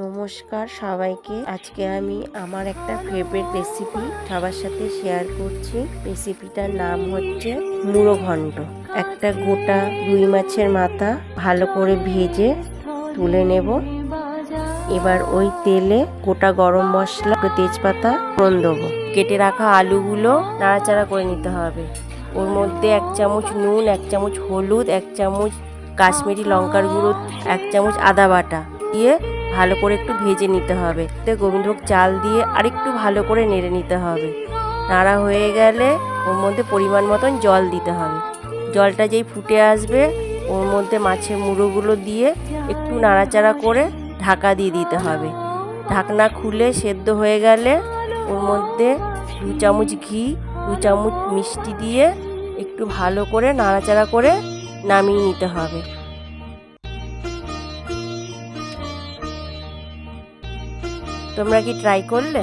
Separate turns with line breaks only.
নমস্কার সবাইকে। আজকে আমি আমার একটা ফেভারিট রেসিপি সবার সাথে শেয়ার করছি। রেসিপিটার নাম হচ্ছে মুড়ো ঘন্ট। একটা গোটা রুই মাছের মাথা ভালো করে ভেজে তুলে নেব। এবার ওই তেলে গোটা গরম মশলা তেজপাতা ফোড়ন দেবো। কেটে রাখা আলুগুলো নাড়াচাড়া করে নিতে হবে। ওর মধ্যে এক চামচ নুন, এক চামচ হলুদ, এক চামচ কাশ্মীরি লঙ্কার গুঁড়ো, এক চামচ আদা বাটা দিয়ে ভালো করে একটু ভেজে নিতে হবে। তে গোবিন্দভোগ চাল দিয়ে আরেকটু ভালো করে নেড়ে নিতে হবে। নাড়া হয়ে গেলে ওর মধ্যে পরিমাণ মতন জল দিতে হবে। জলটা যেই ফুটে আসবে, ওর মধ্যে মাছের মুড়োগুলো দিয়ে একটু নাড়াচাড়া করে ঢাকা দিয়ে দিতে হবে। ঢাকনা খুলে সেদ্ধ হয়ে গেলে ওর মধ্যে দু চামচ ঘি, দু চামচ মিষ্টি দিয়ে একটু ভালো করে নাড়াচাড়া করে নামিয়ে নিতে হবে। তোমরা কি ট্রাই করলে?